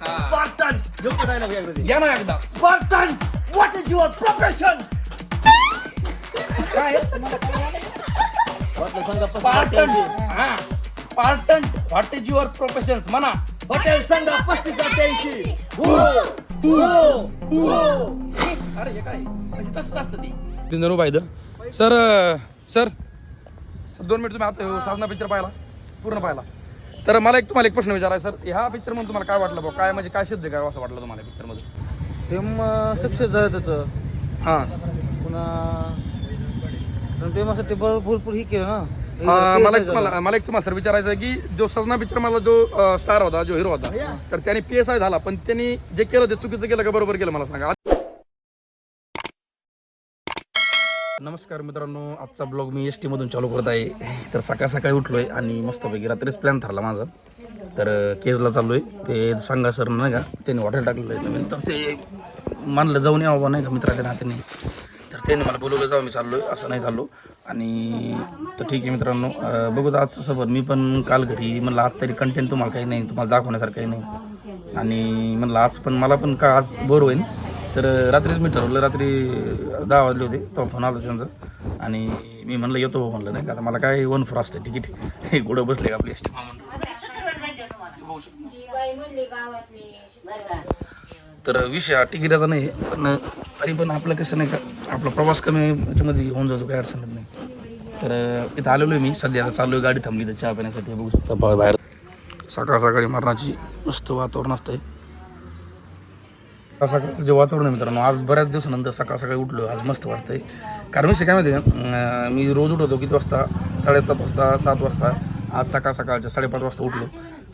हा. स्पार्टन्स योग्य डायलॉग इंग्रजी घ्या ना एकदा. Spartans what is your profession काय? वाटलं सांगा स्पार्टन हा. Spartan what is your professions म्हणा. हॉटेल सांगा पस्तीस अठ्ठ्याऐंशी. हो. हो. हो. अरे हे काय? म्हणजे तसंच असतं ती. दिनरू पाहिलं सर सर दोन मिनिट तुम्ही आता साधना पिक्चर पाहिला पूर्ण पाहिला तर मला एक तुम्हाला एक प्रश्न विचारायचा सर. ह्या पिक्चर म्हणून तुम्हाला काय वाटलं भाऊ काय म्हणजे काय सिद्ध काय असं वाटलं तुम्हाला पिक्चरमध्ये फेम सक्सेस झालं त्याचं. हां. पुन्हा फेमासाठी भरपूर ही केलं ना. अं, मला एक तुम्हाला मला एक तुम्हाला सर विचारायचं आहे की जो सजना पिक्चर मला जो स्टार होता जो हिरो होता तर त्याने पी एस आय झाला पण त्यांनी जे केलं ते चुकीचं केलं का बरोबर केलं मला सांगा. नमस्कार मित्रांनो आजचा ब्लॉग मी एस मधून चालू करत आहे. तर सकाळ सकाळी उठलोय आणि मस्तपैकी रात्रीच प्लॅन ठरला माझा. तर अं, केजला चाललोय. ते सांगा सर नाही का? त्यांनी हॉटेल टाकलेलं आहे नवीन. तर ते मानलं जाऊन यावं नाही का मित्राच्या नात्याने. तर त्यांनी मला बोलवलं जाऊ मी चाललोय. असं नाही चाललो. आणि तर ठीक आहे मित्रांनो बघू तर आज सोबत मी पण काल घरी म्हणलं आज तरी कंटेंट तुम्हाला काही नाही तुम्हाला दाखवण्यासारखं काही नाही. आणि म्हणलं आज पण मला पण का आज बोर होईल तर रात्रीच मी ठरवलं रात्री दहा वाजले होते तो फोन आला त्यांचा. आणि मी म्हणलं येतो भाऊ म्हणलं नाही का? आता मला काय वन फोर असते तिकीट. हे कुठं बसले का आपली एस टी तर विषय हा तिकिटाचा नाही पण तरी पण आपलं कसं नाही का आपला प्रवास कमी याच्यामध्ये होऊन जातो काही अडचण येत नाही. तर इथं आलेलो आहे मी सध्या आता चाललो आहे गाडी थांबली तर चहा पिण्यासाठी बघू शकता. बाहेर. सकाळ सकाळी मरणाची मस्त वातावरण असतंय. सकाळ सकाळचं जे वातावरण आहे मित्रांनो आज बऱ्याच दिवसानंतर सकाळ सकाळी उठलो आज मस्त वाटतंय. कारण मी काय माहिती आहे मी रोज उठवतो किती वाजता? साडेसात वाजता सात वाजता. आज सकाळ सकाळच्या साडेपाच वाजता उठलो.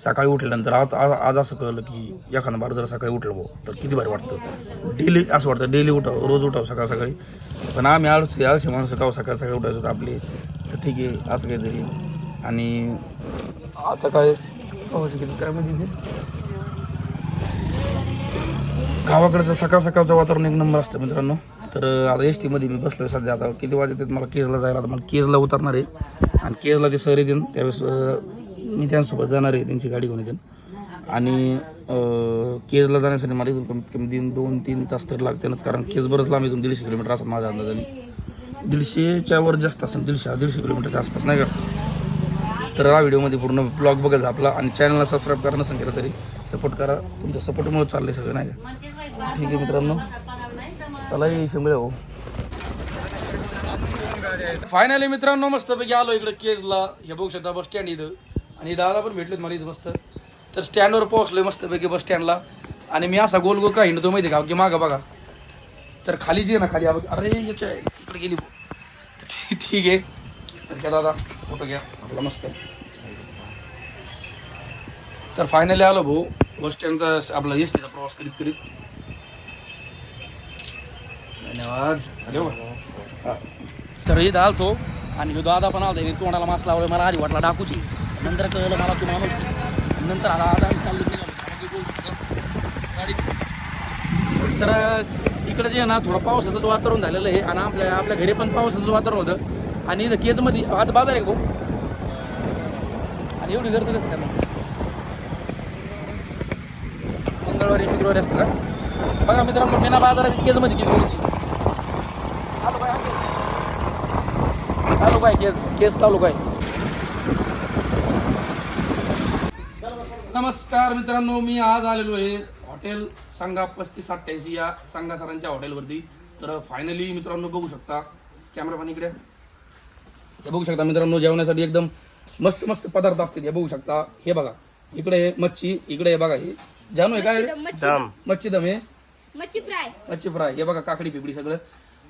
सकाळी उठल्यानंतर आज आज आज असं कळलं की एखादं बार जर सकाळी उठलो भाऊ तर किती भारी वाटतं. डेली असं वाटतं डेली उठावं रोज उठावं सकाळ सकाळी. पण आम्ही आळशी आळशी माणसं काव सकाळ सकाळी उठायचो होतो आपले तर ठीक आहे असं काहीतरी. आणि आता काय? काय म्हणजे गावाकडचं सकाळ सकाळचं वातावरण एक नंबर असतं मित्रांनो. तर आता एस टीमध्ये मी बसलो आहे सध्या. आता किती वाजत मला केजला जायला आता मला केजला उतरणार आहे. आणि केजला ते सर येतील. त्यावेळेस मी त्यांच्यासोबत जाणार आहे. त्यांची गाडी घेऊन येतील. आणि केजला जाण्यासाठी मला इथून कमीत कमी दिन दोन तीन तास तरी लागतेनच कारण केज बरंच लांब इथून दीडशे किलोमीटर असं माझ्या अंदाजाने. दीडशेच्या वर जास्त असेल. दीडशे दीडशे किलोमीटरच्या आसपास. नाही का? तर हा व्हिडिओमध्ये पूर्ण ब्लॉग बघायचा आपला आणि चॅनलला सबस्क्राईब करा नसेल केलं तरी सपोर्ट करा. तुमच्या सपोर्टमुळे चाललं आहे सगळं नाही का? ठीक आहे मित्रांनो. चला ये हो फायनली मित्रांनो मस्तपैकी आलो इकडे केजला. हे बघू शकता बस स्टँड इथं. आणि दादा पण भेटलेत मला इथं मस्त. तर स्टँडवर पोहोचलोय मस्तपैकी बस स्टँडला आणि मी असा गोल गोल का हिंडतो माहिती आहे का? की मागं बघा. तर खाली जी आहे ना खाली. अरे याच्या इकडे गेली ठीक ठीक आहे. तर घ्या दादा फोटो घ्या. आपला मस्त तर फायनली आलो भाऊ. बस स्टँडचा आपला एस टीचा प्रवास करीत करीत. धन्यवाद. अरे तर इथं आलतो आणि ह्यो दादा पण आलता इथे तोंडाला मास्क लावलं मला आधी वाटला डाकूची. नंतर कळलं मला तू माणूस नंतर आता आता चालू चाललो तर इकडे जे ना थोडं पावसाचं वातावरण झालेलं आहे. आणि आपल्या आपल्या घरी पण पावसाचं वातावरण होतं. आणि इथं केजमध्ये आज बाजार आहे भाऊ? आणि एवढी गर्दी कसं काय मग? मंगळवारी शुक्रवारी असतं का? बघा मित्रांनो मेना बाजाराची केजमध्ये किती गर्दी. तालुका आहे केस केस तालुका आहे केज. आहे. नमस्कार मित्रांनो मी आज आलेलो आहे हॉटेल सांगा पस्तीस अठ्ठ्याऐंशी या सांगा सरांच्या हॉटेलवरती. तर फायनली मित्रांनो बघू शकता. कॅमेरा पण इकडे. हे बघू शकता मित्रांनो जेवणासाठी एकदम मस्त मस्त पदार्थ असतात हे बघू शकता. हे बघा. इकडे मच्छी इकडे हे बघा हे. जानू आहे काय? मच्छी दम आहे मच्छी फ्राय. मच्छी फ्राय. हे बघा काकडी पिपडी सगळं.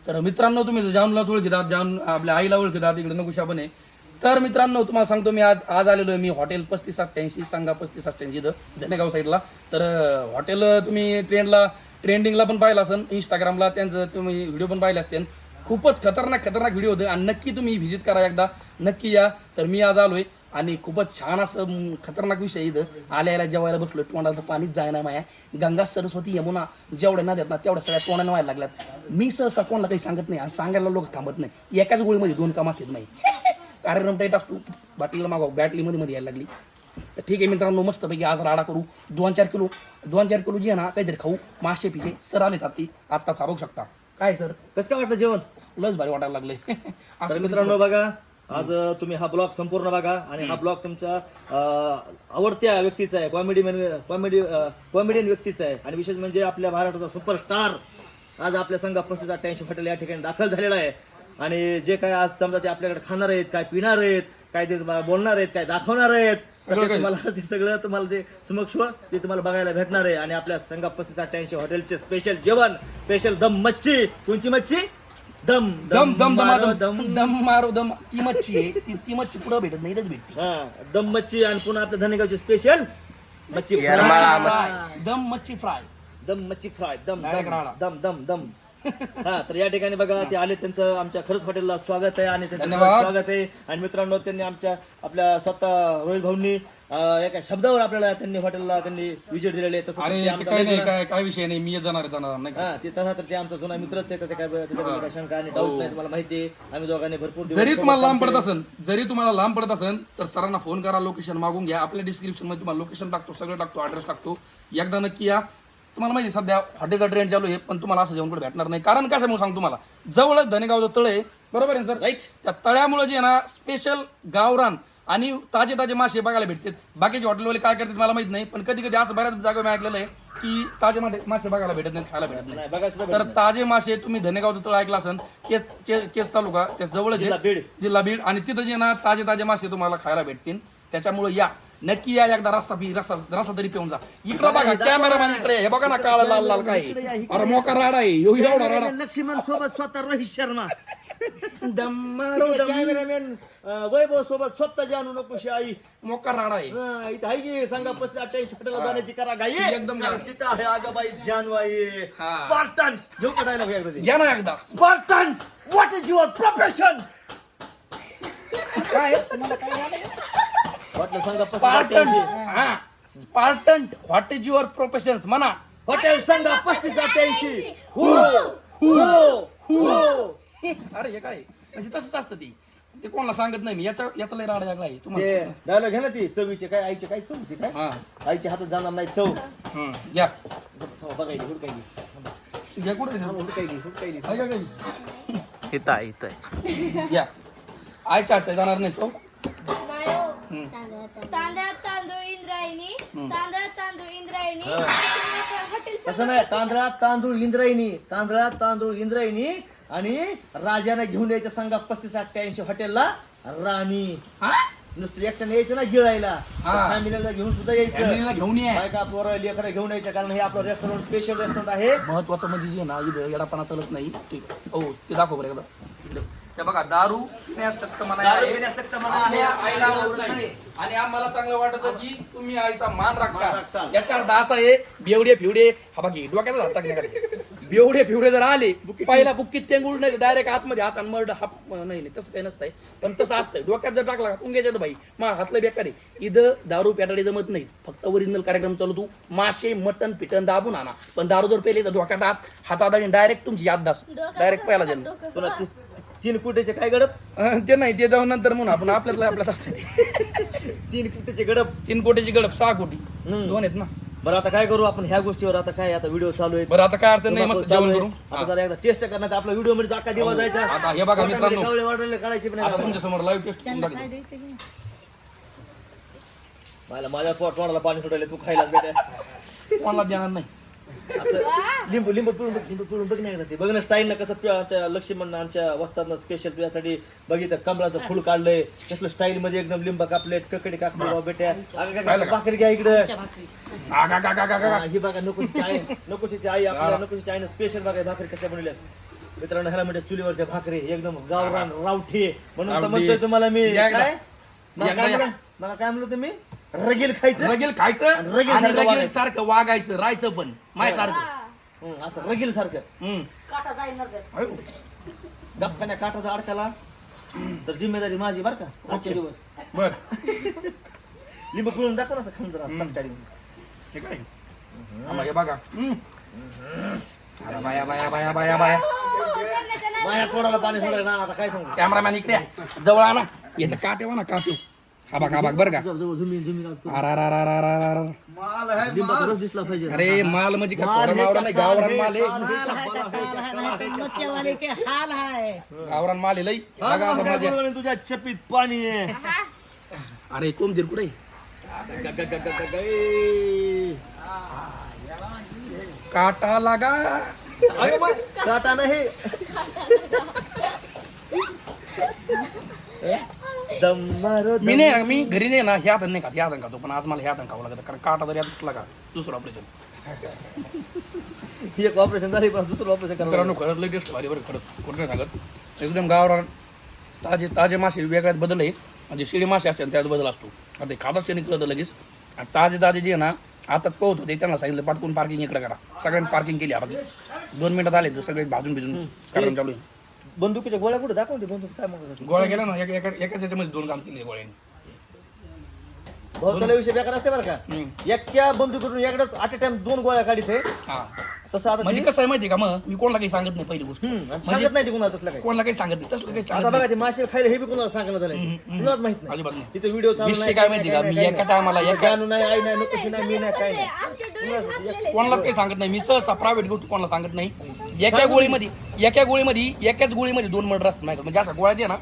तर मित्रांनो तुम्ही जानूला ओळखीतात जान आपल्या आईला ओळखीतात इकडे नकुशा पण आहे तर मित्रांनो तुम्हाला सांगतो मी आज आज आलेलो आहे मी हॉटेल पस्तीस अठ्ठ्याऐंशी सांगा पस्तीस अठ्ठ्याऐंशी इथं धनेगाव साईडला. तर हॉटेल तुम्ही ट्रेंडला ट्रेंडिंगला पण पाहिलं असेल इंस्टाग्रामला त्यांचं तुम्ही व्हिडिओ पण पाहिले असतील. खूपच खतरनाक खतरनाक व्हिडिओ होते. आणि नक्की तुम्ही व्हिजिट करा एकदा. नक्की या. तर मी आज आलोय आणि खूपच छान असं खतरनाक विषय इथं. आल्याला जेवायला बसलो तोंडाचं पाणीच जायना माया. गंगा सरस्वती यमुना जेवढ्या नद्यात ना तेवढ्या सगळ्या तोंडाने व्हायला लागल्यात. मी सहसा कोणाला काही सांगत नाही आणि सांगायला लोक थांबत नाही. एकाच गोळीमध्ये दोन काम येत नाही कार्यक्रम टाईट असतो. बाटलीला मागव बॅटलीमध्ये मध्ये यायला लागली. तर ठीक आहे मित्रांनो मस्तपैकी आज राडा करू. दोन चार किलो दोन चार किलो जे आहे ना काहीतरी खाऊ. मासे पिके सर आले ती आत्ता चालवू शकता. काय सर? कसं काय वाटतं जेवण? लस भारी वाटायला लागले तर असं मित्रांनो बघा आज अं, तुम्ही हा ब्लॉग संपूर्ण बघा आणि हा ब्लॉग तुमच्या अं, आवडत्या व्यक्तीचा आहे कॉमेडी कॉमेडी कॉमेडियन व्यक्तीचा आहे. आणि विशेष म्हणजे आपल्या महाराष्ट्राचा सुपरस्टार आज आपल्या संघ पस्तीस अठ्ठ्याऐंशी हॉटेल या ठिकाणी दाखल झालेला आहे. आणि जे काय आज समजा ते आपल्याकडे खाणार आहेत काय पिणार आहेत काय ते तुम्हाला बोलणार आहेत काय दाखवणार आहेत सगळं काही. तुम्हाला ते सगळं तुम्हाला ते समक्ष ते तुम्हाला बघायला भेटणार आहे. आणि आपल्या संघ पस्तीस अठ्ठ्याऐंशी हॉटेलचे स्पेशल जेवण स्पेशल दम मच्छी. कोणची मच्छी? दम दम दम मारो, दम. दम मारो दम. ती मच्छी आहे. ती ती मच्छी पुढं भेटत नाही इथंच भेटते. हा दम मच्छी आणि पुन्हा आपल्या धनेगावची स्पेशल मच्छी फ्राय. दम मच्छी फ्राय दम मच्छी फ्राय दम Direct दम राडा. दम दम दम. हा तर या ठिकाणी बघा ते आले त्यांचं आमच्या खरंच हॉटेलला स्वागत आहे आणि त्यांचं धन्यवाद. स्वागत आहे. आणि मित्रांनो त्यांनी आमच्या आपल्या स्वतः रोहित भाऊंनी अं, एका शब्दावर आपल्याला त्यांनी हॉटेलला त्यांनी विजिट दिलेले आहे. तसं तर अरे ते ते आमचा काय नाही जुना- काय काय विषय नाही मी जाणार जाणार नाही का? हा ते तसा तर ते आमचा जुना मित्रच आहे तर ते काय त्याच्याबद्दल काय शंका आणि डाऊट नाही तुम्हाला माहिती आहे. आम्ही दोघांनी भरपूर दिवस जरी तुम्हाला लांब पडत. असेल जरी तुम्हाला लांब पडत असेल तर सरांना फोन करा लोकेशन मागून घ्या. आपल्या डिस्क्रिप्शनमध्ये तुम्हाला लोकेशन टाकतो सगळं टाकतो ऍड्रेस टाकतो. एकदा नक्की या. तुम्हाला माहिती आहे, सध्या हॉटेलचा ट्रेंड चालू आहे पण तुम्हाला असं जेवण कुठे भेटणार नाही. कारण कशामुळे सांगतो तुम्हाला जवळच धनेगावचं तळ आहे. बरोबर आहे सर? राईट त्या तळ्यामुळे जे ना स्पेशल गावरान आणि ताजे ताजे मासे बघायला भेटतात. बाकीचे हॉटेलवाले काय करतात मला माहीत नाही पण कधी कधी असं बऱ्याच जागा मी ऐकलेलं आहे की ताजे मासे मासे बघायला भेटत नाही खायला भेटत नाही तर ताजे मासे तुम्ही धनेगावचं तळ ऐकलं असेल केस के- केस तालुका त्या जवळच जिल्हा आहे बीड. जिल्हा बीड. आणि तिथं जे ना ताजे ताजे मासे तुम्हाला खायला भेटतील. त्याच्यामुळे या. नक्की या एकदा रस्सा पी रस्सा रस्सा तरी पिऊन जा. इकडं बघा कॅमेरामॅन इकडे हे बघा ना काळा लाल लाल काय. अरे मोका राडा आहे. ह्यो एवढा राडा लक्ष्मण सोबत स्वतः रोहित शर्मा. दम मारो दम. कॅमेरामॅन वैभव सोबत स्वतः जानू नकोशी आई. मोका राडा आहे. हा, इथं आहे की सांगा पस्तीस अठ्ठ्याऐंशी हॉटेलला जाण्याची करा गाई. एकदम कारण गाई. तिथं आहे आगाबाई जानू आहे हा. स्पार्टन्स. घेऊ का डायलॉग एकदा? घ्या ना एकदा. Spartans. What is your profession काय? वाटलं सांगा पस्तीस स्पार्टन हा. Spartan what is your professions म्हणा. हॉटेल सांगा पस्तीस अठ्ठ्याऐंशी. हो हो हो अरे हे काय? म्हणजे तसंच असतं ती. ते कोणाला सांगत नाही मी. याचा याचा लय राडा वेगळा आहे. ते तुम्हाला डायलॉग घ्या ना ती. चवीचे काय आईचे काय चव होती काय? हा. आईच्या हातात जाणार नाही चव. हम्म, घ्या. बघायची हुडकायची. घ्या कुठे घ्या? हुडकायची हुडकायची. आहे का काही? इथं आहे इथं आहे. घ्या. आयच्या आजच्या जाणार नाही तो नाही तांदळात तांदूळ इंद्रायणी तांदळात तांदूळ इंद्रायणी. हॉटेल तसं नाही तांदळात तांदूळ इंद्रायणी तांदळात तांदूळ इंद्रायणी आणि राजाने घेऊन यायचं सांगा पस्तीस अठ्ठ्याऐंशी हॉटेलला राणी? नुसतं एकट्याने यायचं ना गिळायला. हा. फॅमिलीला घेऊन सुद्धा यायचं. घेऊन ये. बायका पोरं लेकरं घेऊन यायचं कारण हे आपलं रेस्टॉरंट स्पेशल रेस्टॉरंट आहे. महत्वाचं म्हणजे जे ना येडापणा चालत नाही. ते हो ते दाखव बरं एकदा. ते बघा दारू पिण्यास सक्त मनाई दारू आहे. पिण्यास सक्त मनाई आहे. आपल्या आईला आवडत नाही. नाही. आणि आम्हाला चांगलं वाटत की तुम्ही आईचा मान मान राखता. राखता. याचा अर्थ असा आहे बेवडे फिवडे हा बाकी डोक्यातच हात टाकण्याकडे बेवडे फिवडे जर आले पहिला बुक्कीत तेंगुळ नाही डायरेक्ट आतमध्ये हात आणि मर्ड हा नाही नाही तसं काही नसतंय. पण तसं असतंय. डोक्यात जर टाकला का तुंग्याच्यात बाई मा हातलं बेकार आहे. इथं दारू पेटाडे जमत नाही. फक्त ओरिजिनल कार्यक्रम चालू तू. मासे मटन पिटन दाबून आणा पण दारू जर पेले तर डोक्यात हात हातात आणि डायरेक्ट तुमची याददास. डायरेक्ट पहिला जन्म. पुन्हा ती- तीन कुटेचे काय गडप? अं, ते नाही ते जाऊन नंतर म्हणून आपण आपल्यातलं आपल्यात असते ते. तीन कुटेचे गडप? तीन कोटीची गडप सहा कोटी. हम्म. दोन आहेत ना. बरं आता काय करू आपण ह्या गोष्टीवर? आता काय आता व्हिडिओ चालू आहे बरं आता काय अडचण नाही मस्त चालू जेवण आहे. करू. आता जरा एकदा टेस्ट करण्यात आपला व्हिडिओमध्ये अख्खा दिवस जायचा. आता हे बघा मित्रांनो. कावळे वाढलेले काढायचे पण आता नाही. तुमच्यासमोर लाईव्ह टेस्ट करून टाकतो. मला माझ्या पोट तोंडाला पाणी सुटायला तू खायला बेटा. कोणाला देणार नाही. असं लिंबू लिंबू पिळून बघ लिंबू पिळून बघ नाही ते. बघ ना स्टाईल ना कसं पिवा- आमच्या लक्ष्मण आमच्या वस्तादनं स्पेशल तुझ्यासाठी बघितलं. कमळाचं फुल काढलंय. कसलं स्टाईल मध्ये एकदम लिंबा कापले ककडे कापले बाबा बेट्या अगं, अगं, पाहिलं अगं, का? भाकरी घ्या इकडं. आ, गा, गा, गा, गा, गा. हा, ही बघा नकोशीची आई. नकोशीची आई आपल्या नकोशीची आईनं स्पेशल बघा ही भाकरी कशा बनवल्यात. मित्रांनो ह्याला म्हणजे चुलीवरच्या भाकरी. एकदम गावरान रावठी म्हणून तर रावठी. म्हणतोय तुम्हाला मी. या एकदा. काय? या. मला काय म्हणलं तुम्ही रगेल खायचं. रगेल खायचं आणि रगेल आणि सारखं रगेल वागायचं. सारखं वागायचं राहायचं पण माय सारखं हं, असं रगेल सारखं. अयो. गप्पाने काठाचा अडकाला. तर जिम्मेदारी माझी बर का? आजच्या दिवस. बर. लिंबू पिळून दाखव ना असं खाऊन जरा चमच्याने. हे काय? आम्हा हे बघा. हम्म. अरे बाया बाया बाया बाया बाया. माझ्या तोंडाला पाणी सोडायला ना आता काय सांगू? कॅमेरामॅन इकडे या. जवळ आणा. याच्या काटेवा ना काटे. हा बघ हा बघ बरं का. अरे अरे अरे अरे अरे अरे अरे. लिंबाचा रस दिसला पाहिजे. अरे माल म्हणजे थोडा हे मावरा नाही गावरान माल आहे काल हे का हाल बला है. का हे काल का है काला नाही हे ते का? मच्छीवाले के हाल है गावरान माल आहे लई. बघा आता काय माझ्या बोलू तुझ्या चपीत पाणी आहे. अरे कोंबडीर कुठे. काटा लागा. मग, काटा नाही. दम मारो मी नाही मी घरी नाही ना ह्या नाही खात ह्या खातो पण आज मला ह्या खावं लागतं कारण काटा जर तुटला का दुसरं ऑपरेशन ही एक ऑपरेशन झाली पण दुसरं ऑपरेशन करावं मित्रांनो खरंच टेस्ट भारी बरं खरंच. कुठं नाही सांगत. एकदम गावरान ताजे ताजे मासे वेगळ्यात बदल आहे म्हणजे शिडी मासे असतात त्यात बदल असतो. आता ते खातच ते निघलं होतं लगेच. आणि ताजे ताजे जे आहे ना आताच पोहत होते त्यांना सांगितलं पाठवून पार्किंग इकडे करा. सगळ्यांनी पार्किंग केली आता दोन मिनिटात आले तर सगळे भाजून भिजून कारण चालू आहे. बंदुकीच्या गोळ्या कुठे दाखवते बंदूक काय म्हणतात गोळ्या गेला ना एका एका- एकाच याच्यामध्ये दोन काम केले गोळ्याने. बहुत विषय बेकार असते बरं का. एक्या बंदुकीतून एकदाच अट अ टाइम दोन गोळ्या काढित आहे. हा. तसं आता म्हणजे ती- कसं आहे माहिती आहे का मग? मी कोणाला काही सांगत नाही पहिली गोष्ट. हम्म, आणि सांगत नाही ते कुणाला तसलं काही. कोणाला काही सांगत नाही तसलं काही आता सांगत बघा ते मासे खायला हे बी कुणाला सांगायला झालंय? कुणालाच माहीत नाही. अजिबात नाही. तिथे व्हिडिओ चालू विषय नाही काय माहिती का? मी एका टायमाला एका जानू नाही आई नाही नुकशी नाही मी नाही काय नाही. आमचे डोळे झाकलेले कोणालाच काही सांगत नाही. मी सहसा प्रायव्हेट गोष्ट कोणाला सांगत नाही. एका गोळीमध्ये एका गोळीमध्ये एकाच गोळीमध्ये दोन मर्डर असतात माझ्याकडे. म्हणजे असं गोळ्या जे ना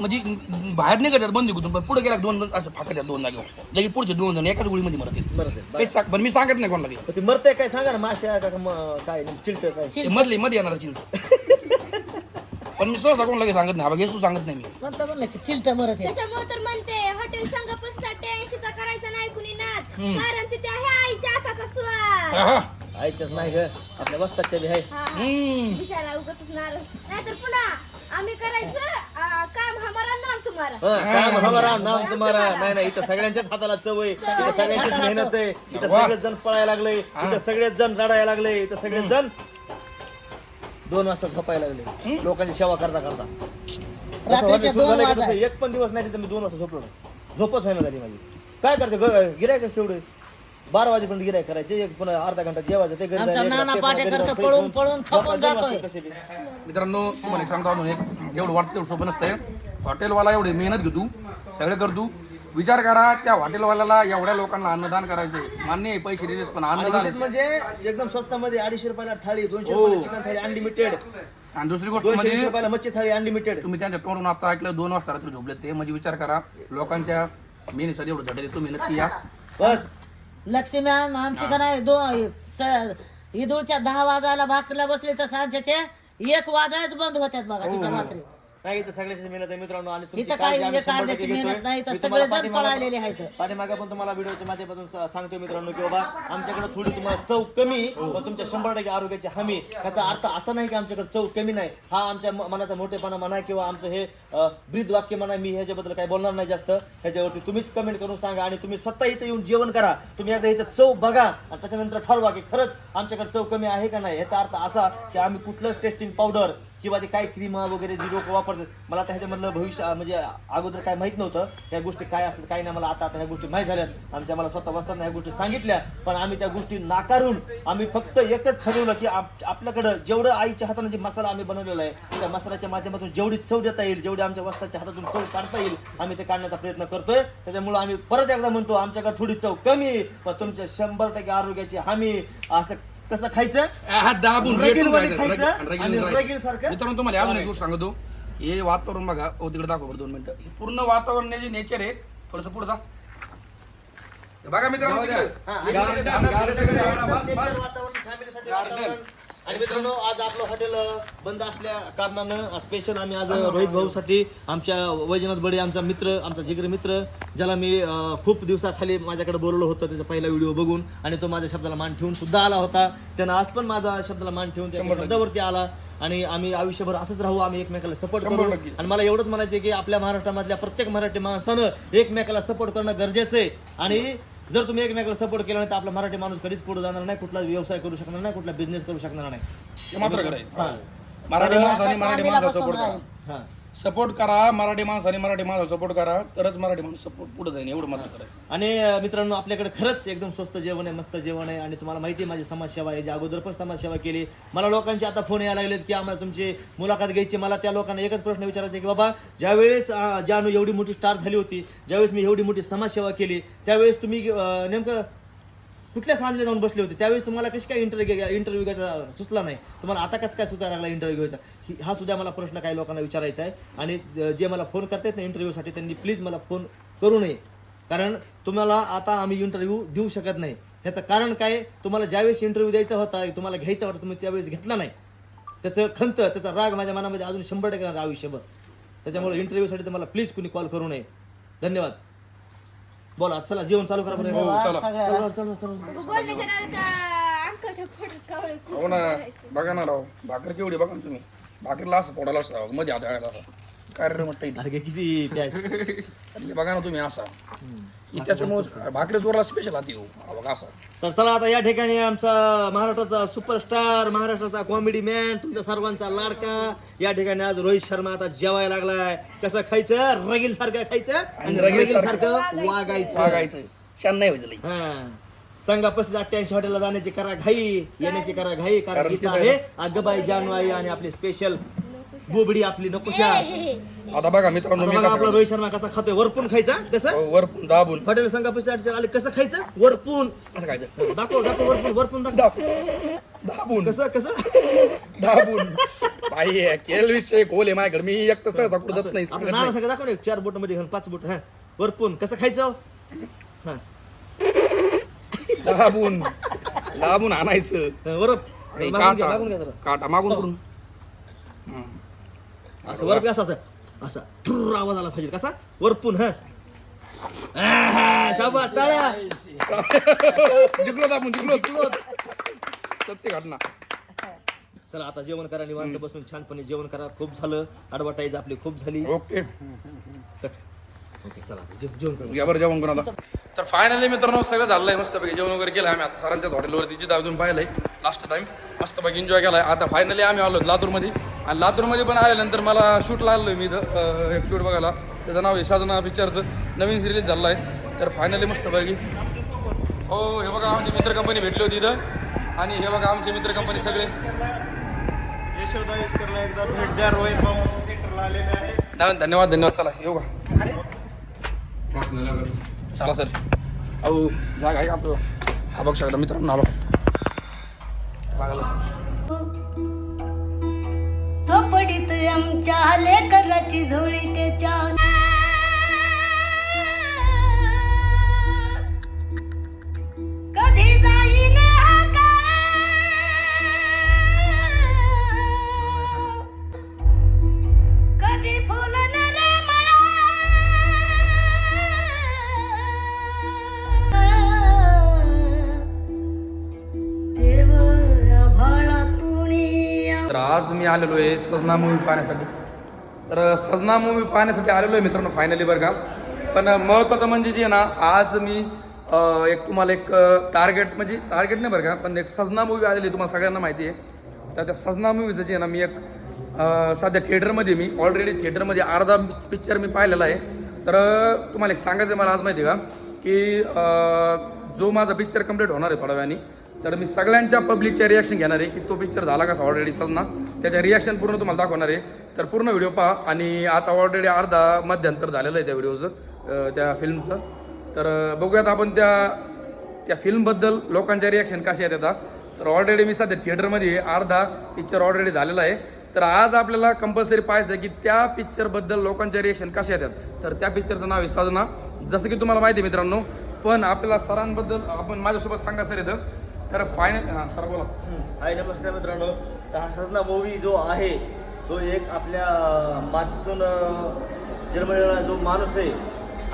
म्हणजे बाहेर निघतात बंदी कुठून पण पुढे गेला दोन दोन असं फाकतात दोन जागेवर. लगेच पुढचे दोन जण एकाच गोळीमध्ये मरतील. बरं. सांग- पण मी सांगत नाही कोणाला ते मरते काय सांगा ना आहे का म- काय चिलट काय? ते मधले मध्ये येणार चिंत पण मी सहसा कोणाला काही सांगत नाही. हा बघ येसू सांगत नाही मी. म्हणता म्हणलं की चिलट मरत आहे. त्याच्यामुळे तर म्हणते हॉटेल संघ ऐंशीचा करायचा नाही कुणी नाद कारण तिथे आहे आईच्या हाताचा स्वाद. हा. आईच्याच नाही ग. आपल्या वस्ताच्या बी आहे. हा, हा. हम्म. बिचारा उगतच नारळ नाहीतर पुन्हा आम्ही करायचं आ, काम हमारा नाम तुम्हारा. हं, काय म्हणा हमारा नाम तुम्हाला नाही नाही इथं सगळ्यांच्याच हाताला चव आहे. इथं सगळ्यांचीच मेहनत आहे. इथं सगळेच जण पळायला लागले. इथं सगळेच जण रडायला लागले. इथं सगळेच जण दोन वाजता झोपायला लागले. लोकांची सेवा करता करता. असं रात्रीच्या वाटलं सुरू दोन झालं की वाजता. तसं एक पण दिवस नाही तिथं मी दोन वाजता झोपलो नाही. झोपच व्हायला झाली माझी. काय करते गिरायकच तेवढे. बारा वाजेपर्यंत गिरायक करायचे एक पुन्हा अर्धा घंटा जेवायचं ते घरी आमचा नाना पळून- पळून थकून जातोय. बी. मित्रांनो तुम्हाला एक सांगतो अजून एक. जेवढं वाटतं तेवढं सोपं नसतंय. हॉटेलवाला एवढी मेहनत घेतो सगळे करतो. विचार करा त्या हॉटेलवाल्याला एवढ्या लोकांना अन्नदान करायचंय. मान्य आहे पैसे देतात पण आणि अन्नदान विशेष म्हणजे एकदम स्वस्तामध्ये अडीचशे रुपयाला थाळी दोनशे हो. रुपयाला चिकन थाळी अनलिमिटेड आणि दुसरी गोष्ट दोनशे वीस म्हणजे रुपयाला मच्छी थाळी अनलिमिटेड तुम्ही त्यांच्या तोंडून आता ऐकलं दोन वाजता रात्री झोपले ते म्हणजे विचार करा. लोकांच्या मेहनीसाठी एवढं झटले तुम्ही नक्की या. बस. लक्ष्मी आम- आमची का नाही दोन ईदूरच्या दहा वाजायला भाकरीला बसले तर सांच्याचे एक वाजायच बंद होत्यात बघा तिथं भाकरी. नाही इथं सगळ्याची मेहनत आहे मित्रांनो. आणि तुमची इथं काळजी काही आम्ही एक शंभर काढण्याची टक्के घेतोय. मेहनत नाही तर मी तुम्हाला सगळेजण पाठीमागं- पळालेले आहेत. पाठीमागं पण तुम्हाला व्हिडिओच्या माध्यमातून स- सांगतोय मित्रांनो की बाबा आमच्याकडे थोडी तुम्हाला चव कमी पण तुमच्या शंभर टक्के आरोग्याची हमी. याचा अर्थ असा नाही की आमच्याकडे चव कमी नाही. हा आमच्या म- मनाचा मोठेपणा म्हणा किंवा आमचं हे ब्रीद वाक्य म्हणा मी ह्याच्याबद्दल काही बोलणार नाही जास्त. ह्याच्यावरती तुम्हीच कमेंट करून सांगा आणि तुम्ही स्वतः इथं येऊन जेवण करा. तुम्ही एकदा इथं चव बघा आणि त्याच्यानंतर ठरवा की खरंच आमच्याकडे चव कमी आहे का नाही. याचा अर्थ असा की आम्ही कुठलंच टेस्टिंग पावडर किंवा ते काय क्रीम वगैरे जी लोक वापरतात मला आता ह्याच्यामधलं भविष्य म्हणजे अगोदर काय माहीत नव्हतं ह्या गोष्टी काय असतात काय नाही मला आता आता ह्या गोष्टी माहीत झाल्यात. आमच्या मला स्वतः बसताना ह्या गोष्टी सांगितल्या पण आम्ही त्या गोष्टी नाकारून आम्ही फक्त एकच ठरवलं की आप- आपल्याकडं जेवढं आईच्या हाताने जे मसाला आम्ही बनवलेला आहे त्या मसाल्याच्या माध्यमातून जेवढी चव देता येईल जेवढी आमच्या वस्ताच्या हातातून चव काढता येईल आम्ही ते काढण्याचा प्रयत्न करतोय. त्याच्यामुळे आम्ही परत एकदा म्हणतो आमच्याकडे थोडी चव कमी पण तुमच्या शंभर टक्के आरोग्याची हमी असं कसं खायचं? हा दाबून रेटून खायचं रगील- आणि. रगील मित्रांनो तुम्हाला अजून एक गोष्ट सांगतो. हे वातावरण बघा ओ तिकडे दाखव बरं दोन मिनिटं. हे पूर्ण वातावरण जे नेचर आहे. थोडस पुढे जा. हे बघा मित्रांनो तिकडे. हे बस, बस. वातावरण फॅमिलीसाठी वातावरण. आणि मित्रांनो आज आपलं हॉटेल बंद असल्या कारणानं स्पेशल आम्ही आज रोहित भाऊसाठी आमच्या वैजनाथ बडे आमचा मित्र आमचा जिगर मित्र ज्याला मी अं, खूप दिवसाखाली माझ्याकडे बोलवलं होतं त्याचा पहिला व्हिडिओ बघून. आणि तो माझ्या शब्दाला मान ठेवून सुद्धा आला होता. त्यानं आज पण माझा शब्दाला मान ठेवून त्या शब्दावरती आला. आणि आम्ही आयुष्यभर असंच राहू आम्ही एकमेकाला सपोर्ट करू. आणि मला एवढंच म्हणायचं आहे की आपल्या महाराष्ट्रामधल्या प्रत्येक मराठी माणसानं एकमेकाला सपोर्ट करणं गरजेचं आहे. आणि जर तुम्ही एकमेकाला सपोर्ट केला नाही तर आपला मराठी माणूस कधीच पुढे जाणार नाही कुठला व्यवसाय करू शकणार नाही कुठला बिझनेस करू शकणार नाही हे मात्र. हा मराठी माणसाने मराठी माणसाला सपोर्ट करा. हा सपोर्ट करा मराठी माणसाने मराठी माणसाला सपोर्ट करा तरच मराठी माणूस सपोर्ट पुढे जाईल एवढं मात्र करायचं आणि अं, मित्रांनो आपल्याकडे खरंच एकदम स्वस्त जेवण आहे मस्त जेवण आहे. आणि तुम्हाला माहिती आहे माझी समाजसेवा आहे जे अगोदर पण समाजसेवा केली. मला लोकांचे आता फोन यायला लागलेत की आम्हाला तुमची मुलाखत घ्यायची मला त्या लोकांना एकच प्रश्न विचारायचा आहे की बाबा ज्यावेळेस अं, जानू एवढी मोठी स्टार झाली होती ज्यावेळेस मी एवढी मोठी समाजसेवा केली त्यावेळेस तुम्ही अं, नेमकं कुठल्या समाजाला जाऊन बसले होते? त्यावेळेस तुम्हाला कशी काय इंटरव्ह्यू इंटरव्ह्यू घ्यायचा सुचला नाही? तुम्हाला आता कसं काय सुचायला लागला इंटरव्ह्यू घ्यायचा? हा सुद्धा मला प्रश्न काही लोकांना विचारायचा आहे. आणि जे मला फोन करतायत ना इंटरव्ह्यूसाठी त्यांनी प्लीज मला फोन करू नये. कारण तुम्हाला आता आम्ही इंटरव्ह्यू देऊ शकत नाही. ह्याचं कारण काय? तुम्हाला ज्यावेळेस इंटरव्ह्यू द्यायचा होता तुम्हाला घ्यायचा होता तुम्ही त्यावेळेस घेतला नाही. त्याचं खंत त्याचा राग माझ्या मनामध्ये अजून शंभर टक्के आयुष्यभर. त्याच्यामुळे इंटरव्ह्यूसाठी तुम्हाला प्लीज कुणी कॉल करू नये. धन्यवाद. बोला चला जेवण चालू करा बरं. हो चला. सगळ्याला चला, चला, हो ना बघा ना राव भाकर केवढी बघा ना तुम्ही. भाकरीला असं पोटाला असं रावमध्ये हात घालायला असं. काय रे म्हटलं अरे किती बघा ना तुम्ही असा. त्याच्यामुळे भाकरी स्पेशल हो. हा बघा असा. तर चला आता या ठिकाणी आमचा महाराष्ट्राचा सुपरस्टार महाराष्ट्राचा कॉमेडी मॅन तुमच्या सर्वांचा लाडका. या ठिकाणी आज रोहित शर्मा आता जेवायला लागलाय. कसं खायचं? रगील सारखं खायचं आणि रगील रगील सारखं वागायचं. वागायचं. छान नाही व्हायचं लई. हा. पस्तीस अठ्ठ्याऐंशी हॉटेलला जाण्याची करा घाई येण्याची करा घाई कारण कारण इथं तिथं- आहे आगबाई जानवाई आणि आपली स्पेशल बोबडी आपली नकोशा आता बघा मित्रांनो मी बघा कसं आपला रोहित शर्मा कसा खातोय. वरपून खायचा? कसं? करतो. वर दाबून. हॉटेल सांगा पस्तीस अठ्ठ्याऐंशी आले कसं खायचं? वरपून. असं खायचं? दाखव दाखव वरपून वरपून दाखव. दाब- दाबून. कसं कसं? दाबून. बाई केल विषय खोल आहे माझ्याकडे. मी एक तर सहसा कुठं जात नाही. सांगत नाना नाही. सगळं दाखव ना एक. चार बोटमध्ये घालून पाच बोट. हा. वरपून. कसं खायचं? हा. दाबून. दाबून आणायचं. हा, वर आणि मागून घ्या काटा. मागून घ्या जरा. काटा मागून करून. असं वर असं असं असा. ठुर्र आवाज आला पाहिजे. कसा? वरपून हा. शाबास टाळ्या. जिंकलो जिंकलो सत्य घटना. चला आता जेवण करा निवांत बसून. छानपणे जेवण करा. खूप झालं. ॲडव्हर्टाईज आपली खूप झाली. ओके. ओके चला. जे- जेवण करू. घ्या बरं जेवण करून आता तर फायनली मित्रांनो सगळं झालंय. मस्तपैकी जेवण वगैरे केलं आम्ही. आता सरांच्याच हॉटेलवरती जिथं अजून पाहिलंय. लास्ट टाइम मस्तपैकी एन्जॉय केलाय. आता फायनली आम्ही आलो लातूरमध्ये. आणि लातूरमध्ये पण आल्यानंतर मला शूटला आहे मी इथं एक शूट बघायला. त्याचं नाव आहे साधना पिक्चरचं. नवीन सिरीज झालं आहे तर फायनली मस्त बघी हो हे बघा आमची मित्र कंपनी भेटली होती इथं. आणि हे बघा आमचे मित्र कंपनी सगळे. यशोदा एकदा भेट द्या रोहित भाऊ थिएटरला आलेले धन्यवाद धन्यवाद. चला येऊ का चला सर. अहो जागा आहे का हा बघ सगळं मित्रांनो हा बघ लागला झोपडीत आमच्या लेकराची झोळी त्याच्या आलेलो आहे सजना मूवी पाहण्यासाठी. तर सजना मूवी पाहण्यासाठी आलेलो आहे मित्रांनो फायनली बरं का. पण महत्त्वाचं म्हणजे जे आहे ना आज मी एक तुम्हाला एक टार्गेट म्हणजे टार्गेट नाही बरं का पण एक सजना मूवी आलेली आहे, तुम्हाला सगळ्यांना माहिती आहे. तर त्या सजना मूवीचं जे आहे ना मी एक सध्या थिएटरमध्ये मी ऑलरेडी थिएटरमध्ये अर्धा पिक्चर मी पाहिलेला आहे. तर तुम्हाला एक सांगायचं आहे मला आज माहिती आहे का की जो माझा पिक्चर कंप्लीट होणार आहे थोड्या वेळाने तर मी सगळ्यांच्या पब्लिकचे रिॲक्शन घेणार आहे की तो पिक्चर झाला कसा ऑलरेडी सजना त्याच्या रिॲक्शन पूर्ण तुम्हाला दाखवणार आहे. तर पूर्ण व्हिडिओ पहा. आणि आता ऑलरेडी अर्धा मध्यंतर झालेलं आहे त्या व्हिडिओचं त्या फिल्मचं तर बघूयात आपण त्या त्या फिल्मबद्दल लोकांच्या रिॲक्शन कशा आहेत आता. तर ऑलरेडी मी सध्या थिएटरमध्ये अर्धा पिक्चर ऑलरेडी झालेला आहे. तर आज आपल्याला कंपल्सरी पाहायचं आहे की त्या पिक्चरबद्दल लोकांच्या रिॲक्शन कशा येतात. तर त्या पिक्चरचं नाव आहे साधना जसं की तुम्हाला माहिती आहे मित्रांनो पण आपल्याला सरांबद्दल आपण माझ्यासोबत सांगा सर इथं. तर फायनल हां सर बोला. हाय नमस्कार मित्रांनो. तर हा सजना मूवी जो आहे तो एक आपल्या मातीतून जन्मलेला जो माणूस आहे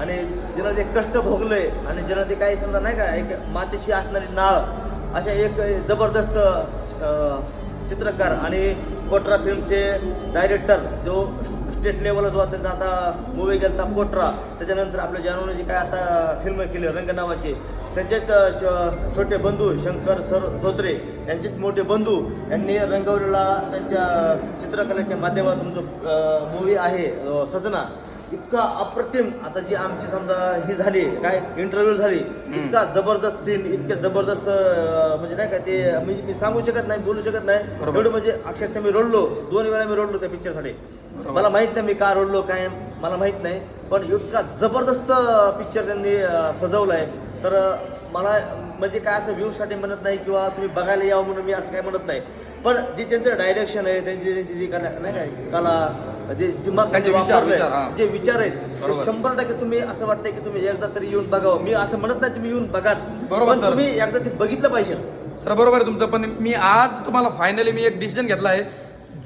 आणि ज्यानं ते कष्ट भोगले आणि ज्यानं ते काही समजा नाही का एक मातीशी असणारी नाळ अशा एक जबरदस्त चित्रकार आणि कोटरा फिल्मचे डायरेक्टर जो स्टेट लेवलला जो त्यांचा आता मूवी गेलता कोटरा त्याच्यानंतर आपल्या जानूने जी काय आता फिल्म केली रंगनावाचे त्यांचेच छोटे बंधू शंकर सर धोत्रे यांचेच मोठे बंधू यांनी रंगवलेला त्यांच्या चित्रकलेच्या माध्यमातून जो मूवी आहे सजना इतका अप्रतिम आता जी आमची समजा ही झाली काय इंटरव्ह्यू झाली इतका जबरदस्त सीन इतके जबरदस्त म्हणजे नाही का ते मी मी सांगू शकत नाही बोलू शकत नाही. एवढं म्हणजे अक्षरशः मी रडलो दोन वेळा मी रडलो त्या पिक्चरसाठी मला माहीत नाही मी का रडलो काय मला माहीत नाही. पण इतका जबरदस्त पिक्चर त्यांनी अ, सजवलाय. तर मला म्हणजे काय असं व्ह्यूसाठी म्हणत नाही किंवा तुम्ही बघायला यावं म्हणून मी असं काय म्हणत नाही. पण जे त्यांचं डायरेक्शन आहे त्यांची त्यांची जी नाही काय? कला जे दिमाग विचार-. जे विचार आहेत शंभर टक्के तुम्ही असं वाटतंय की तुम्ही एकदा तरी येऊन बघावं. मी असं म्हणत नाही तुम्ही येऊन बघाच. बरोबर, पण. तुम्ही एकदा ते बघितलं पाहिजे. सर बरोबर आहे तुमचं पण मी आज तुम्हाला फायनली मी एक डिसिजन घेतला आहे.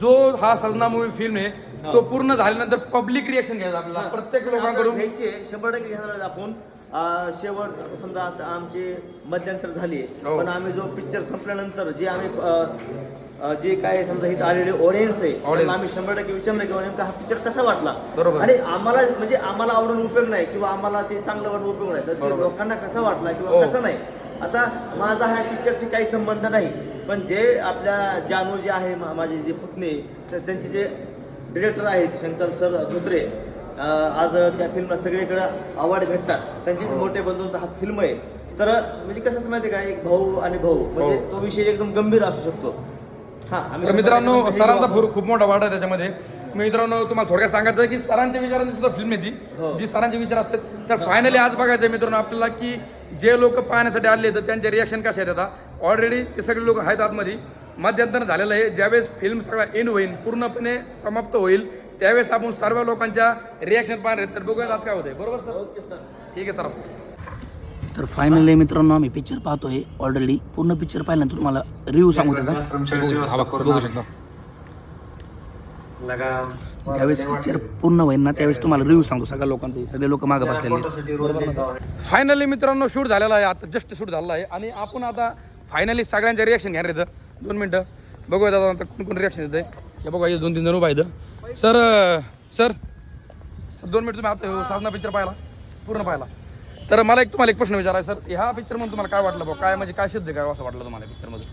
जो हा सजना मूवी फिल्म आहे तो पूर्ण झाल्यानंतर पब्लिक रिएक्शन घ्यायचा आपल्याला. प्रत्येक लोकांकडून. घ्यायची शंभर टक्के घेणार आहेत आपण. आ, शेवट समजा आता आमची मध्यंतर झाली हो. पण आम्ही जो पिक्चर संपल्यानंतर जे आम्ही अ, अ, जे काय समजा इथं आलेले ऑडियन्स आहे त्यांना आम्ही शंभर टक्के विचारलं की नेमका हा पिक्चर कसा वाटला बरोबर. आणि आम्हाला म्हणजे आम्हाला आवडून उपयोग नाही किंवा आम्हाला ते चांगलं वाटून उपयोग नाही तर ते बरोबर. लोकांना कसा वाटला हो. किंवा कसं नाही आता माझा ह्या पिक्चरशी काही संबंध नाही पण जे आपल्या जानू जे आहे मा- माझे जे पुतणे तर त्यांचे जे डिरेक्टर आहेत शंकर सर धोत्रे आज त्या फिल्मला सगळीकडे अवॉर्ड भेटतात. त्यांचेच मोठे बंधूंचा हा फिल्म आहे. तर म्हणजे कसं असं माहिती का एक भाऊ आणि भाऊ म्हणजे हो. तो विषय एकदम गंभीर असू शकतो. हा तर मित्रांनो हे सरांचा खूप मोठा वाटा आहे त्याच्यामध्ये. मित्रांनो तुम्हाला थोडक्यात सांगायचं की सरांच्या विचारांची सुद्धा फिल्म आहे हो. जी सरांचे विचार असतात. तर फायनली आज बघायचं आहे मित्रांनो आपल्याला की जे लोक पाहण्यासाठी आले तर त्यांचे रिॲक्शन कसे आहेत आता. ऑलरेडी ते सगळे लोक आहेत आतमध्ये. मध्यंतर झालेलं आहे. ज्यावेळेस फिल्म सगळा एंड होईल पूर्णपणे समाप्त होईल त्यावेळेस आपण सर्व लोकांच्या रिॲक्शन पाहणार आहेत. तर बघूयात आज काय होतंय. बरोबर सर? Okay sir. ठीक आहे सर. तर फायनली मित्रांनो आम्ही पिक्चर पाहतोय ऑलरेडी पूर्ण पिक्चर पाहिल्यानंतर तुम्हाला रिव्ह्यू सांगू त्याचा. बघू शकता. ज्यावेळेस पिक्चर पूर्ण होईल ना त्यावेळेस तुम्हाला रिव्ह्यू सांगतो सगळ्या लोकांचे. सगळे लोक मागे बसलेले फायनली मित्रांनो शूट झालेला आहे. आता जस्ट शूट झालेला आहे. आणि आपण आता फायनली सगळ्यांचे रिॲक्शन घेणार येतं दोन मिनटं. बघूया दादा आता कोण कोण रिॲक्शन येतं हे बघा हे दोन तीन जण उभा आहेत. सर सर सर दोन मिनिट तुम्ही आता साधना पिक्चर पाहिला पूर्ण पाहिला. तर मला एक तुम्हाला एक प्रश्न विचारायचा सर. ह्या पिक्चरमध्ये तुम्हाला काय वाटलं भाऊ? काय म्हणजे काय सिद्ध काय असं वाटलं तुम्हाला पिक्चरमध्ये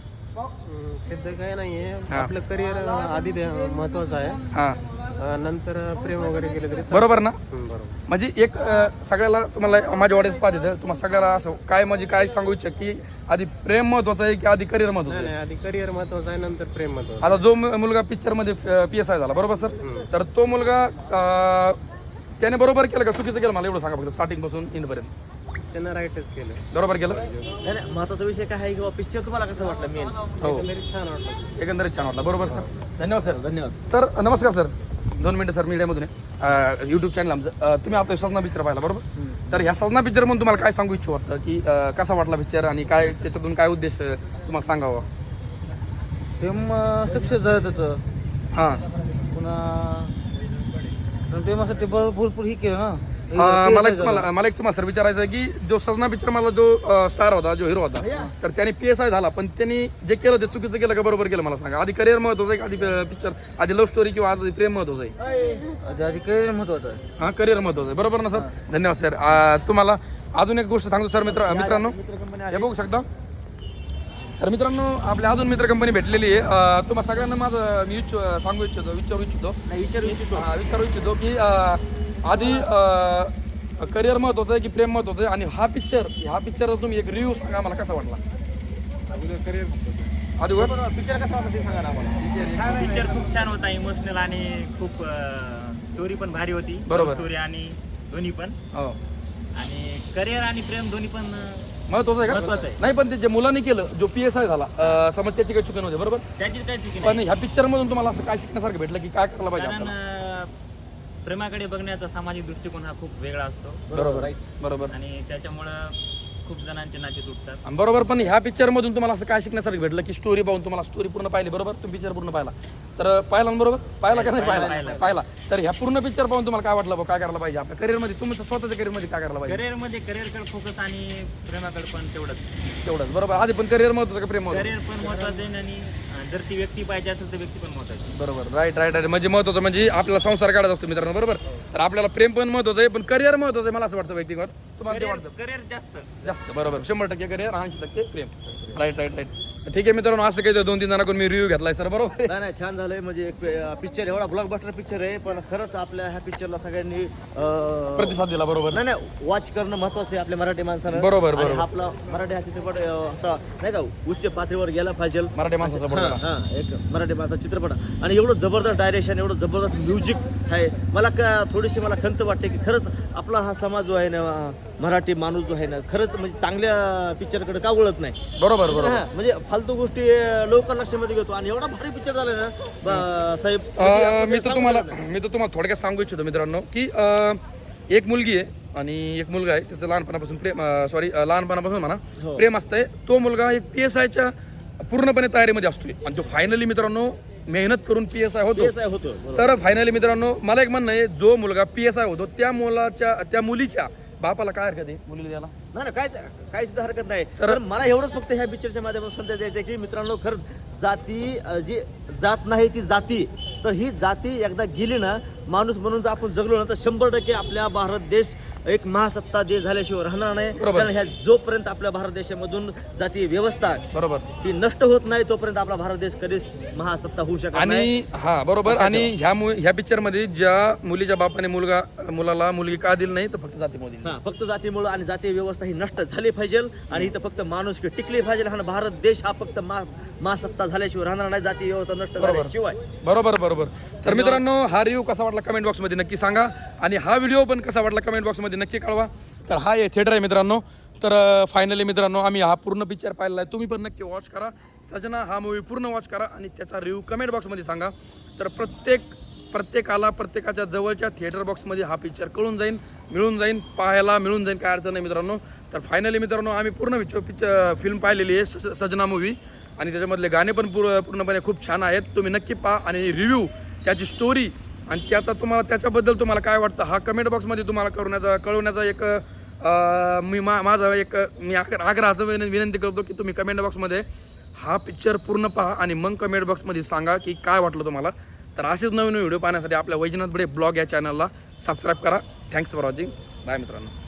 सिद्ध काय नाहीये. आपलं करिअर आधी महत्वाचं आहे. हां. नंतर प्रेम वगैरे केलं तरी चालेल. बरोबर ना? हं, बरोबर. म्हणजे एक अं, सगळ्याला तुम्हाला माझ्या ऑडियन्स पाहते तर तुम्हाला सगळ्याला असं काय म्हणजे काय सांगू इच्छा की आधी प्रेम महत्वाचं आहे की आधी करिअर महत्वाचं नाही आहे? नाही आधी करिअर महत्वाचं आहे नंतर प्रेम महत्वाचं आता जो मु- मुलगा पिक्चरमध्ये पी एस आय झाला बरोबर सर? तर तो मुलगा अं, त्याने बरोबर केलं का? चुकीचं केलं? मला एवढं सांगा फक्त स्टार्टिंगपासून एंड पर्यंत. त्यांना राईटच केलं. बरोबर केलं? नाही नाही महत्त्वाचा विषय काय आहे किंवा पिक्चर तुम्हाला कसं वाटलं मेन हो. एकंदरीत छान वाटलं. एकंदरीत छान वाटलं बरोबर सर? धन्यवाद सर धन्यवाद. सर नमस्कार सर. दोन मिनिटं सर मीडियामधून आहे. यूट्यूब चॅनल आमचं. तुम्ही आपलं सजना पिक्चर पाहिला बरोबर? तर ह्या सजना पिक्चर म्हणून तुम्हाला काय सांगू इच्छू वाटतं? की कसा वाटला पिक्चर आणि काय त्याच्यातून काय उद्देश तुम्हाला सांगावं? प्रेम सक्सेस झालं त्याचं. हां. पुन्हा पण प्रेमासाठी भर- भरपूर ही केलं ना. मला एक तुम्हाला मला एक तुम्हाला सर विचारायचं आहे की जो सजना पिक्चर मला जो स्टार होता जो हिरो होता तर त्याने पी एस आय झाला पण त्यांनी जे केलं ते चुकीचं केलं का बरोबर केलं मला सांगा. आधी करिअर महत्वाचं आहे का? आधी पिक्चर आधी लव्ह स्टोरी किंवा आधी प्रेम महत्वाचं आहे? आधी करिअर महत्वाचं आहे. हां करिअर महत्वाचं आहे. बरोबर ना सर धन्यवाद सर तुम्हाला अजून एक गोष्ट सांगतो सर मित्र मित्रांनो. हे बघू शकता. तर मित्रांनो आपल्या अजून मित्र कंपनी भेटलेली आहे. तुम्हाला सगळ्यांना माझं मी सांगू इच्छितो विचारू इच्छितो. विचारू इच्छितो. विचारू इच्छितो की आधी करिअर महत्वाचं आहे की प्रेम महत्वाचं आहे? आणि हा पिक्चर हा पिक्चर तुम्ही एक रिव्ह्यू सांगा मला कसा वाटला? आधी वर पिक्चर कसा वाटला ते सांगा ना आम्हाला. पिक्चर खूप छान होता इमोशनल आणि खूप स्टोरी पण भारी होती. बरोबर. स्टोरी आणि दोन्ही पण. हो. आणि करिअर आणि प्रेम दोन्ही पण महत्वाचं आहे महत्वाचं का आहे. नाही पण ते जे मुलांनी केलं जो पी एस आय झाला समज त्याची काही चुकी नव्हती बरोबर? त्याची काही चुकी पण ह्या पिक्चर मधून तुम्हाला असं काय शिकण्यासारखं भेटलं की काय करायला पाहिजे प्रेमाकडे बघण्याचा सामाजिक दृष्टिकोन हा खूप वेगळा असतो. बरोबर. बरोबर आणि त्याच्यामुळं खूप जणांचे नाते तुटतात. आणि बरोबर पण ह्या पिक्चर मधून तुम्हाला असं काय शिकण्यासारखं भेटलं की स्टोरी पाहून तुम्हाला स्टोरी पूर्ण पाहिली बरोबर? तुम्ही पिक्चर पूर्ण पाहिला. तर पाहिला ना बरोबर? पाहिला का नाही पाहिला, पाहिला तर ह्या पूर्ण पिक्चर पाहून तुम्हाला काय वाटलं काय करायला पाहिजे? आपल्या career मध्ये तुमचं स्वतःच्या career मध्ये काय करायला पाहिजे? करिअरमध्ये करिअरकडे फोकस आणि प्रेमाकडे पण तेवढंच. तेवढंच. बरोबर. आधी पण करिअर महत्वाचं का प्रेम महत्वाचं? करिअर पण महत्वाचं आहे आणि जर ती व्यक्ती पाहिजे असेल तर व्यक्ती पण महत्वाची बरोबर. राईट राईट राईट म्हणजे महत्वाचं म्हणजे आपल्याला संसार काढायचा असतो मित्रांनो बरोबर? तर आपल्याला प्रेम पण महत्वाचं आहे पण करिअर महत्वाचं आहे मला असं वाटतं व्यक्तिगत. तुम्हाला ते वाटतं? करिअर जास्त. जास्त बरोबर. शंभर टक्के करिअर ऐंशी टक्के प्रेम. राईट राईट राईट ठीक आहे मित्रांनो असं काही दोन तीन जणांकडून मी रिव्ह्यू घेतलाय सर बरोबर? आहे? नाही नाही छान झालंय. म्हणजे एक पिक्चर एवढा ब्लॉकबस्टर पिक्चर आहे पण खरंच आपल्या ह्या पिक्चरला सगळ्यांनी अं, प्रतिसाद दिला बरोबर. नाही नाही वॉच करणं महत्वाचं आहे आपल्या मराठी माणसानं. बरोबर, आणि बरोबर. आपला मराठी हा चित्रपट अं, असा नाही का उच्च पातळीवर गेला पाहिजे. मराठी माणसाचा हा, हा, एक मराठी माणसा चित्रपट. आणि एवढं जबरदस्त डायरेक्शन एवढं जबरदस्त म्युझिक आहे. मला का थोडीशी मला खंत वाटते की खरंच आपला हा समाज जो आहे ना मराठी माणूस जो आहे ना खरंच म्हणजे चांगल्या पिक्चरकडे का वळत नाही? बरोबर बरोबर. हा, म्हणजे फालतू गोष्टी लवकर लक्षामध्ये घेतो आणि एवढा भारी पिक्चर झाला ना ब- साहेब अं, मी तर तुम्हाला मी तर तुम्हाला थोडक्यात सांगू इच्छितो मित्रांनो की अं, एक मुलगी आहे आणि एक मुलगा आहे त्याचं लहानपणापासून प्रेम सॉरी लहानपणापासून म्हणा प्रेम असतंय. तो मुलगा एक पी एस आयच्या पूर्णपणे तयारीमध्ये असतोय. आणि तो फायनली मित्रांनो मेहनत करून पी एस आय होतो. PSI होतो बरोबर. तर फायनली मित्रांनो मला एक म्हणणं आहे जो मुलगा पी एस आय होतो त्या मुलाच्या त्या मुलीच्या बापाला काय हरकत आहे? मुलीला द्यायला? नाही ना काहीच काही सुद्धा हरकत नाही. तर मला एवढंच फक्त ह्या पिक्चरच्या माध्यमातून संदेश द्यायचा आहे की मित्रांनो खरंच जाती अं, जी जात नाही ती जाती. तर ही जाती एकदा गेली ना माणूस म्हणून जर आपण जगलो ना तर शंभर टक्के आपल्या भारत देश एक महासत्ता देश झाल्याशिवाय राहणार नाही. बरोबर. कारण ह्या जोपर्यंत आपल्या भारत देशामधून जाती व्यवस्था बरोबर. ही नष्ट होत नाही तोपर्यंत आपला भारत देश कधीच महासत्ता होऊ शकत नाही. आणि हा बरोबर. आणि ह्या मु- ह्या पिक्चरमध्ये ज्या मुलीच्या बापाने मुलगा मुलाला मुलगी का दिली नाही तर फक्त जातीमुळे. हा फक्त जातीमुळे आणि जातीय व्यवस्था ही नष्ट झाली पाहिजे आणि इथं फक्त माणूस टिकली पाहिजे आणि भारत देश हा फक्त महासत्ता झाल्याशिवाय राहणार नाही जातीय व्यवस्था नष्ट झाल्याशिवाय. बरोबर बरोबर. तर मित्रांनो हा रिव्ह्यू कसा वाटला? कमेंट बॉक्समध्ये नक्की सांगा. आणि हा व्हिडिओ पण कसा वाटला कमेंट बॉक्समध्ये नक्की कळवा. तर हा आहे थिएटर आहे मित्रांनो. तर फायनली मित्रांनो आम्ही हा पूर्ण पिक्चर पाहिलेला आहे. तुम्ही पण नक्की वॉच करा. सजना हा मूवी पूर्ण वॉच करा आणि त्याचा रिव्ह्यू कमेंट बॉक्समध्ये सांगा. तर प्रत्येक प्रत्येकाला प्रत्येकाच्या जवळच्या थिएटर बॉक्समध्ये हा पिक्चर कळून जाईल मिळून जाईल पाहायला मिळून जाईल काय अडचण नाही मित्रांनो. तर फायनली मित्रांनो आम्ही पूर्ण पिक्चर पिक्चर फिल्म पाहिलेली आहे स- सजना मूवी आणि त्याच्यामधले गाणे पण पूर्ण पूर्णपणे खूप छान आहेत. तुम्ही नक्की पहा आणि रिव्ह्यू त्याची स्टोरी आणि त्याचा तुम्हाला त्याच्याबद्दल तुम्हाला काय वाटतं? हा कमेंट बॉक्समध्ये तुम्हाला कळवण्याचा कळवण्याचा एक मी मा माझा एक मी आग्र- आग्रहाचं विन- विनंती करतो की तुम्ही कमेंट बॉक्समध्ये हा पिक्चर पूर्ण पहा आणि मग कमेंट बॉक्समध्ये सांगा की काय वाटलं तुम्हाला. तर असेच नवीन नवीन व्हिडिओ पाहण्यासाठी आपल्या वैजनाथ बडे ब्लॉग या चॅनलला सबस्क्राईब करा. थँक्स फॉर वॉचिंग बाय मित्रांनो.